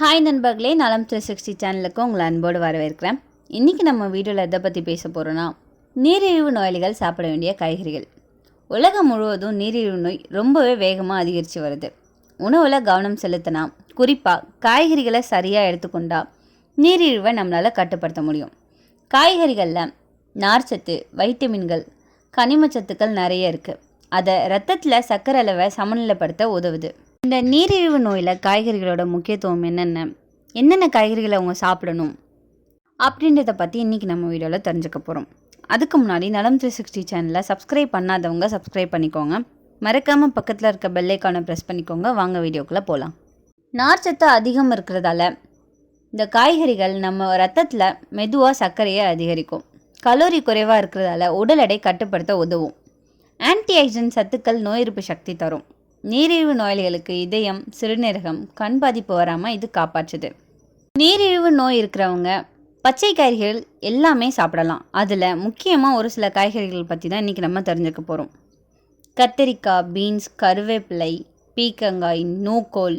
Hi நண்பர்களே நலம் three sixty சேனலுக்கு உங்களை அன்போடு வரவேற்கிறேன். இன்றைக்கி நம்ம வீடியோவில் எதை பற்றி பேச போகிறோன்னா நீரிழிவு நோயாளிகள் சாப்பிட வேண்டிய காய்கறிகள். உலகம் முழுவதும் நீரிழிவு நோய் ரொம்பவே வேகமாக அதிகரித்து வருது. உணவில் கவனம் செலுத்தினா குறிப்பாக காய்கறிகளை சரியாக எடுத்துக்கொண்டா நீரிழிவை நம்மளால் கட்டுப்படுத்த முடியும். காய்கறிகளில் நார்ச்சத்து வைட்டமின்கள் கனிமச்சத்துக்கள் நிறைய இருக்குது அதை ரத்தத்தில் சர்க்கரை அளவை சமநிலைப்படுத்த உதவுது. இந்த நீரிழிவு நோயில் காய்கறிகளோட முக்கியத்துவம் என்னென்ன? என்னென்ன காய்கறிகளை அவங்க சாப்பிடணும்? அப்படின்றத பற்றி இன்றைக்கி நம்ம வீடியோவில் தெரிஞ்சுக்க போகிறோம் அதுக்கு முன்னாடி நலம் த்ரீ சிக்ஸ்டி சேனலை சப்ஸ்கிரைப் பண்ணாதவங்க சப்ஸ்கிரைப் பண்ணிக்கோங்க. மறக்காமல் பக்கத்தில் இருக்க பெல்லைக்கானை ப்ரெஸ் பண்ணிக்கோங்க. வாங்க வீடியோக்குள்ளே போகலாம் நார்ச்சத்து அதிகம் இருக்கிறதால இந்த காய்கறிகள் நம்ம ரத்தத்தில் மெதுவாக சர்க்கரையை அதிகரிக்கும். கலோரி குறைவாக இருக்கிறதால உடல் எடை கட்டுப்படுத்த உதவும். ஆன்டி ஆக்சிடென்ட் சத்துக்கள் நோய் எதிர்ப்பு சக்தி தரும். நீரிழிவு நோயாளிகளுக்கு இதயம் சிறுநீரகம் கண் பாதிப்பு வராமல் இது காப்பாற்றுது. நீரிழிவு நோய் இருக்கிறவங்க பச்சை காய்கறிகள் எல்லாமே சாப்பிடலாம். அதில் முக்கியமாக ஒரு சில காய்கறிகள் பற்றி தான் இன்றைக்கி நம்ம தெரிஞ்சுக்க போகிறோம் கத்திரிக்காய் பீன்ஸ் கருவேப்பிலை பீக்கங்காய் நூக்கோல்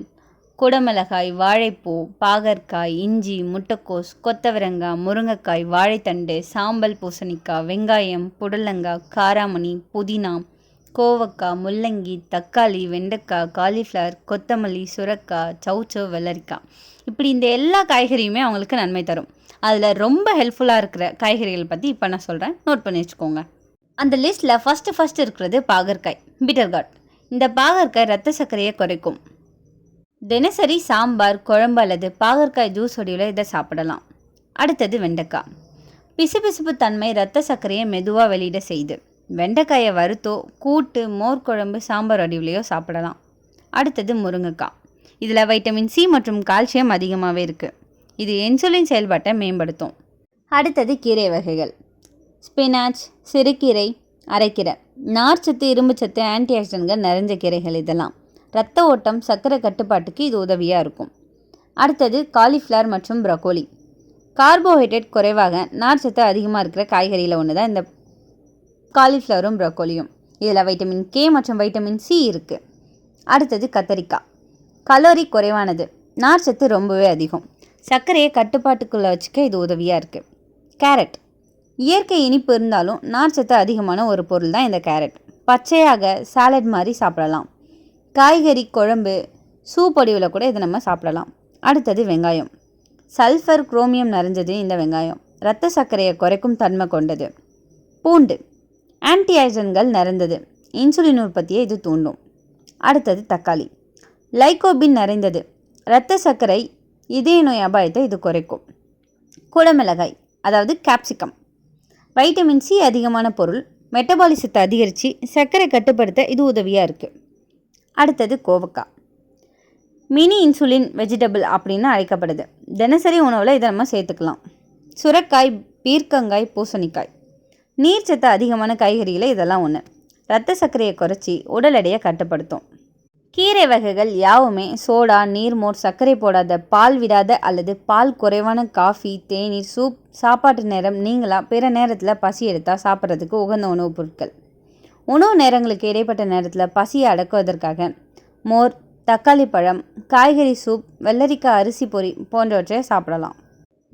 குடமிளகாய் வாழைப்பூ பாகற்காய் இஞ்சி முட்டைக்கோஸ் கொத்தவரங்காய் முருங்கைக்காய் வாழைத்தண்டு சாம்பல் பூசணிக்காய் வெங்காயம் புடலங்காய் காராமணி புதினா கோவக்காய் முள்ளங்கி தக்காளி வெண்டைக்காய் காலிஃப்ளவர் கொத்தமல்லி சுரக்காய் சவுச்சோ வெள்ளரிக்காய் இப்படி இந்த எல்லா காய்கறியுமே அவங்களுக்கு நன்மை தரும். அதில் ரொம்ப ஹெல்ப்ஃபுல்லாக இருக்கிற காய்கறிகள் பற்றி இப்போ நான் சொல்கிறேன் நோட் பண்ணி வச்சுக்கோங்க. அந்த லிஸ்ட்டில் ஃபஸ்ட்டு ஃபஸ்ட்டு இருக்கிறது பாகற்காய் பிட்டர்காட் இந்த பாகற்காய் ரத்த சர்க்கரையை குறைக்கும். தினசரி சாம்பார் குழம்பு அல்லது பாகற்காய் ஜூஸ் ஒடியில் இதை சாப்பிடலாம். அடுத்தது வெண்டைக்காய் பிசுபிசுப்பு தன்மை ரத்த சர்க்கரையை மெதுவாக வெளியிட செய்யுது வெண்டைக்காயை வறுத்தோ கூட்டு மோர் குழம்பு சாம்பார் வடிவிலையோ சாப்பிடலாம். அடுத்தது முருங்கைக்காய். இதில் வைட்டமின் சி மற்றும் கால்சியம் அதிகமாகவே இருக்குது இது இன்சுலின் செயல்பாட்டை மேம்படுத்தும். அடுத்தது கீரை வகைகள். ஸ்பினாச் சிறுகீரை அரைக்கீரை. நார்ச்சத்து இரும்புச்சத்து ஆன்டி ஆக்சிடென்ட்கள் நிறைஞ்ச கீரைகள் இதெல்லாம். இரத்த ஓட்டம் சர்க்கரை கட்டுப்பாட்டுக்கு இது உதவியாக இருக்கும். அடுத்தது காலிஃப்ளவர் மற்றும் ப்ரொக்கோலி. கார்போஹைட்ரேட் குறைவாக நார்ச்சத்து அதிகமாக இருக்கிற காய்கறியில் ஒன்று தான் இந்த காலிஃப்ளவரும் ப்ரொக்கோலியும். இதில் வைட்டமின் கே மற்றும் வைட்டமின் சி இருக்குது அடுத்தது கத்தரிக்காய் கலோரி குறைவானது. நார்ச்சத்து ரொம்பவே அதிகம். சர்க்கரையை கட்டுப்பாட்டுக்குள்ளே வச்சுக்க இது உதவியாக இருக்குது கேரட். இயற்கை இனிப்பு இருந்தாலும் நார்ச்சத்து அதிகமான ஒரு பொருள் தான் இந்த கேரட். பச்சையாக சாலட் மாதிரி சாப்பிடலாம். காய்கறி குழம்பு சூப் வடிவில் கூட இதை நம்ம சாப்பிடலாம். அடுத்தது வெங்காயம். சல்ஃபர் குரோமியம் நிறைஞ்சது இந்த வெங்காயம். இரத்த சர்க்கரையை குறைக்கும் தன்மை கொண்டது. பூண்டு. ஆன்டிஆக்சன்கள் நிறைந்தது. இன்சுலின் உற்பத்தியை இது தூண்டும். அடுத்தது தக்காளி. லைகோபின் நிறைந்தது. இரத்த சர்க்கரை இதய நோய் அபாயத்தை இது குறைக்கும். குடமிளகாய் அதாவது கேப்சிகம் வைட்டமின் சி அதிகமான பொருள். மெட்டபாலிசத்தை அதிகரித்து சர்க்கரை கட்டுப்படுத்த இது உதவியாக இருக்குது அடுத்தது கோவக்காய். மினி இன்சுலின் வெஜிடபிள் அப்படின்னு அழைக்கப்படுது. தினசரி உணவில் இதை நம்ம சேர்த்துக்கலாம். சுரக்காய் பீர்க்கங்காய் பூசணிக்காய். நீர்ச்சத்து அதிகமான காய்கறிகளை இதெல்லாம் ஒன்று ரத்த சர்க்கரையை குறைச்சி உடல் எடையை கட்டுப்படுத்தும். கீரை வகைகள் யாவுமே சோடா நீர்மோர் சர்க்கரை போடாத பால் விடாத அல்லது பால் குறைவான காஃபி தேநீர் சூப் சாப்பாட்டு நேரம் நீங்களாக பிற நேரத்தில் பசி எடுத்தால் சாப்பிட்றதுக்கு உகந்த உணவுப் பொருட்கள். உணவு நேரங்களுக்கு இடைப்பட்ட நேரத்தில் பசியை அடக்குவதற்காக மோர் தக்காளி பழம் காய்கறி சூப் வெள்ளரிக்காய் அரிசி பொரி போன்றவற்றை சாப்பிடலாம்.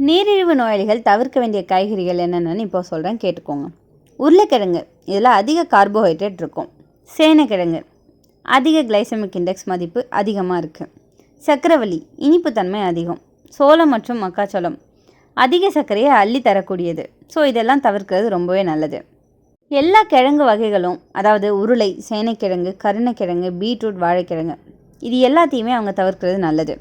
நீரிழிவு நோயாளிகள் தவிர்க்க வேண்டிய காய்கறிகள் என்னென்னு இப்போ சொல்கிறேன் கேட்டுக்கோங்க. உருளைக்கிழங்கு இதில் அதிக கார்போஹைட்ரேட் இருக்கும். சேனைக்கிழங்கு அதிக கிளைசமிக் இண்டெக்ஸ் மதிப்பு அதிகமாக இருக்குது சக்கரவள்ளி இனிப்புத்தன்மை அதிகம். சோளம் மற்றும் மக்காச்சோளம் அதிக சர்க்கரையை அள்ளி தரக்கூடியது. ஸோ இதெல்லாம் தவிர்க்கிறது ரொம்பவே நல்லது. எல்லா கிழங்கு வகைகளும் அதாவது உருளை சேனைக்கிழங்கு கருணைக்கிழங்கு பீட்ரூட் வாழைக்கிழங்கு இது எல்லாத்தையுமே அவங்க தவிர்க்கிறது நல்லது.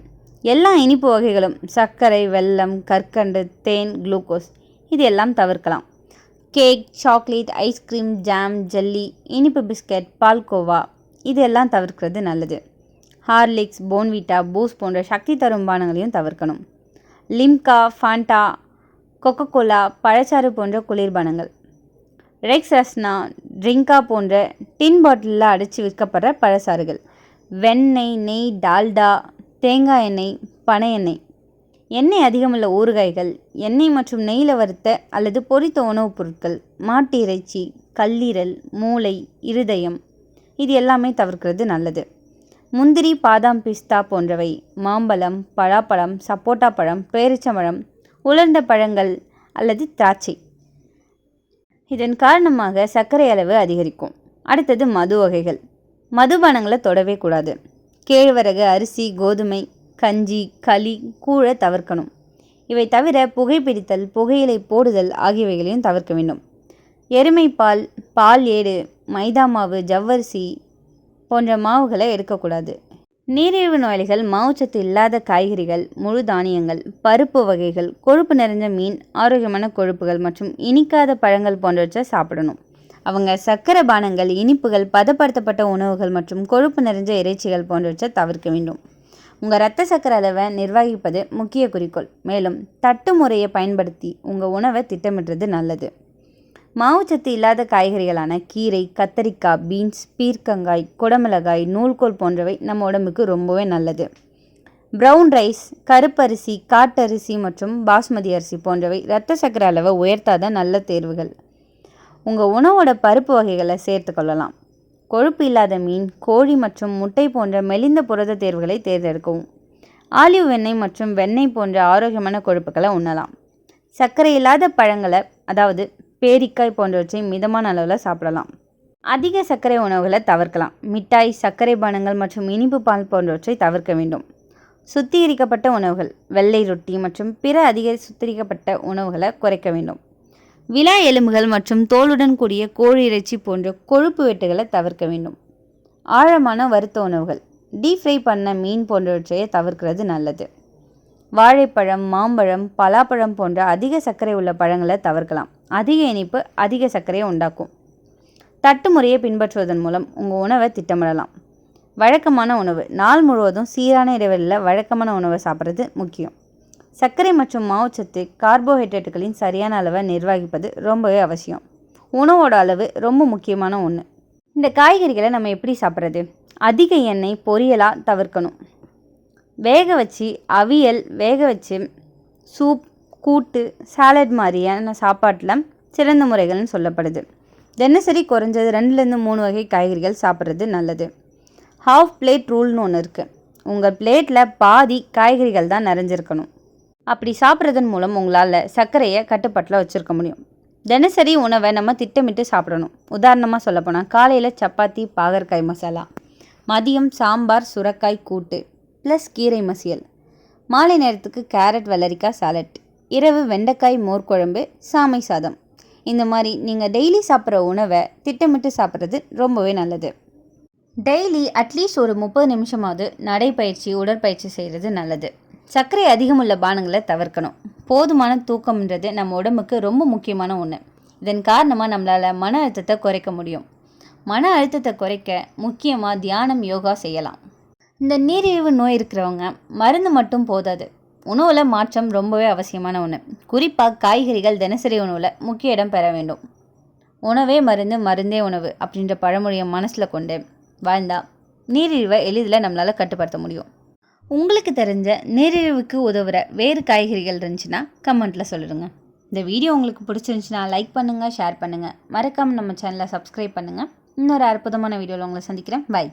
எல்லா இனிப்பு வகைகளும் சர்க்கரை வெல்லம் கற்கண்டு தேன் குளுக்கோஸ் இது எல்லாம் தவிர்க்கலாம். Cake chocolate ice cream jam jelly இனிப்பு பிஸ்கட் பால்கோவா இதெல்லாம் தவிர்க்கிறது நல்லது. ஹார்லிக்ஸ் போன்விட்டா பூஸ் போன்ற சக்தி தரும் பானங்களையும் தவிர்க்கணும். லிம்கா ஃபாண்டா கொக்கோகோலா பழச்சாறு போன்ற குளிர்பானங்கள் ரெக்ஸ் ரஸ்னா ட்ரிங்கா போன்ற டின் பாட்டிலில் அடைச்சி விற்கப்படுற பழச்சாறுகள். வெண்ணெய் நெய் டால்டா தேங்காய் எண்ணெய் பனை எண்ணெய். எண்ணெய் அதிகமுள்ள ஊறுகாய்கள் எண்ணெய் மற்றும் நெய்யில் வறுத்த அல்லது பொரித்த உணவுப் பொருட்கள் மாட்டு இறைச்சி கல்லீரல் மூளை இருதயம். இது எல்லாமே தவிர்க்கிறது நல்லது. முந்திரி பாதாம் பிஸ்தா போன்றவை மாம்பழம் பலாப்பழம் சப்போட்டா பழம் பேரிச்சம்பழம் உலர்ந்த பழங்கள் அல்லது திராட்சை. இதன் காரணமாக சர்க்கரை அளவு அதிகரிக்கும். அடுத்தது மது வகைகள். மதுபானங்களை தொடவே கூடாது. கேழ்வரகு அரிசி கோதுமை கஞ்சி களி கூழ தவிர்க்கணும். இவை தவிர புகைப்பிடித்தல் புகையிலை போடுதல் ஆகியவைகளையும் தவிர்க்க வேண்டும். எருமைப்பால் பால் ஏடு மைதா மாவு ஜவ்வரிசி போன்ற மாவுகளை எடுக்கக்கூடாது. நீரிழிவு நோயாளிகள் மாவுச்சத்து இல்லாத காய்கறிகள் முழு தானியங்கள் பருப்பு வகைகள் கொழுப்பு நிறைஞ்ச மீன் ஆரோக்கியமான கொழுப்புகள் மற்றும் இனிக்காத பழங்கள் போன்றவற்றை சாப்பிடணும். அவங்க சக்கரை பானங்கள் இனிப்புகள் பதப்படுத்தப்பட்ட உணவுகள் மற்றும் கொழுப்பு நிறைஞ்ச இறைச்சிகள் போன்றவற்றை தவிர்க்க வேண்டும். உங்கள் இரத்த சக்கரை அளவை நிர்வகிப்பது முக்கிய குறிக்கோள். மேலும் தட்டு முறையை பயன்படுத்தி உங்கள் உணவை திட்டமிடுறது நல்லது. மாவுச்சத்து இல்லாத காய்கறிகளான கீரை கத்தரிக்காய் பீன்ஸ் பீர்க்கங்காய் குடமிளகாய் நூல்கோல் போன்றவை நம்ம உடம்புக்கு ரொம்பவே நல்லது. ப்ரௌன் ரைஸ் கருப்பரிசி காட்டரிசி மற்றும் பாஸ்மதி அரிசி போன்றவை இரத்த சக்கர அளவை உயர்த்தாத நல்ல தேர்வுகள். உங்கள் உணவோட பருப்பு வகைகளை சேர்த்து கொள்ளலாம். கொழுப்பு இல்லாத மீன் கோழி மற்றும் முட்டை போன்ற மெலிந்த புரத தேர்வுகளை தேர்ந்தெடுக்கவும். ஆலிவ் வெண்ணெய் மற்றும் வெண்ணெய் போன்ற ஆரோக்கியமான கொழுப்புகளை உண்ணலாம். சர்க்கரை இல்லாத பழங்களை அதாவது பேரிக்காய் போன்றவற்றை மிதமான அளவில் சாப்பிடலாம். அதிக சர்க்கரை உணவுகளை தவிர்க்கலாம். மிட்டாய் சர்க்கரை பானங்கள் மற்றும் இனிப்பு பால் போன்றவற்றை தவிர்க்க வேண்டும். சுத்திகரிக்கப்பட்ட உணவுகள் வெள்ளை ரொட்டி மற்றும் பிற அதிக சுத்திகரிக்கப்பட்ட உணவுகளை குறைக்க வேண்டும். விலா எலும்புகள் மற்றும் தோலுடன் கூடிய கோழி இறைச்சி போன்ற கொழுப்பு வெட்டுகளை தவிர்க்க வேண்டும். ஆழமான வறுத்த உணவுகள் டீப் ஃப்ரை பண்ண மீன் போன்றவற்றையே தவிர்க்கிறது நல்லது. வாழைப்பழம் மாம்பழம் பலாப்பழம் போன்ற அதிக சர்க்கரை உள்ள பழங்களை தவிர்க்கலாம். அதிக இனிப்பு அதிக சர்க்கரையை உண்டாக்கும். தட்டு முறையை பின்பற்றுவதன் மூலம் உங்கள் உணவை திட்டமிடலாம். வழக்கமான உணவு நாள் முழுவதும் சீரான இடைவெளியில் வழக்கமான உணவை சாப்பிட்றது முக்கியம். சர்க்கரை மற்றும் மாவுச்சத்து கார்போஹைட்ரேட்டுகளின் சரியான அளவை நிர்வகிப்பது ரொம்பவே அவசியம். உணவோட அளவு ரொம்ப முக்கியமான ஒன்று இந்த காய்கறிகளை நம்ம எப்படி சாப்பிட்றது? அதிக எண்ணெய் பொரியலாக தவிர்க்கணும். வேக வச்சு அவியல் வேக வச்சு சூப் கூட்டு சாலட் மாதிரியான சாப்பாட்டில் சிறந்த முறைகள்னு சொல்லப்படுது. தினசரி குறைஞ்சது ரெண்டுலேருந்து மூணு வகை காய்கறிகள் சாப்பிட்றது நல்லது. ஹாஃப் பிளேட் ரூல்னு ஒன்று இருக்குது உங்கள் பிளேட்டில் பாதி காய்கறிகள் தான் நிறைஞ்சிருக்கணும். அப்படி சாப்பிட்றதன் மூலம் உங்களால் சர்க்கரையை கட்டுப்பாட்டில் வச்சுருக்க முடியும். தினசரி உணவை நம்ம திட்டமிட்டு சாப்பிடணும். உதாரணமாக சொல்லப்போனால் காலையில் சப்பாத்தி பாகற்காய் மசாலா மதியம் சாம்பார் சுரக்காய் கூட்டு ப்ளஸ் கீரை மசியல். மாலை நேரத்துக்கு கேரட் வெள்ளரிக்காய் சாலட் இரவு வெண்டைக்காய் மோர் குழம்பு சாமை சாதம். இந்த மாதிரி நீங்கள் டெய்லி சாப்பிட்ற உணவை திட்டமிட்டு சாப்பிட்றது ரொம்பவே நல்லது. டெய்லி அட்லீஸ்ட் ஒரு முப்பது நிமிஷமாவது நடைப்பயிற்சி உடற்பயிற்சி செய்கிறது நல்லது. சர்க்கரை அதிகமுள்ள பானங்களை தவிர்க்கணும். போதுமான தூக்கம்ன்றது நம்ம உடம்புக்கு ரொம்ப முக்கியமான ஒன்று இதன் காரணமாக நம்மளால் மன அழுத்தத்தை குறைக்க முடியும். மன அழுத்தத்தை குறைக்க முக்கியமாக தியானம் யோகா செய்யலாம். இந்த நீரிழிவு நோய் இருக்கிறவங்க மருந்து மட்டும் போதாது. உணவில் மாற்றம் ரொம்பவே அவசியமான ஒன்று குறிப்பாக காய்கறிகள் தினசரி உணவில் முக்கிய இடம் பெற வேண்டும். உணவே மருந்து மருந்தே உணவு அப்படின்ற பழமொழியை மனசில் கொண்டு வாழ்ந்தால் நீரிழிவை எளிதில் நம்மளால் கட்டுப்படுத்த முடியும். உங்களுக்கு தெரிஞ்ச நீரிழிவுக்கு உதவுற வேறு காய்கறிகள் இருந்துச்சுன்னா கமெண்ட்டில் சொல்லிடுங்க. இந்த வீடியோ உங்களுக்கு பிடிச்சிருந்துச்சுன்னா லைக் பண்ணுங்கள் ஷேர் பண்ணுங்கள் மறக்காமல் நம்ம சேனலை சப்ஸ்கிரைப் பண்ணுங்கள் இன்னொரு அற்புதமான வீடியோவில் உங்களை சந்திக்கிறேன். பை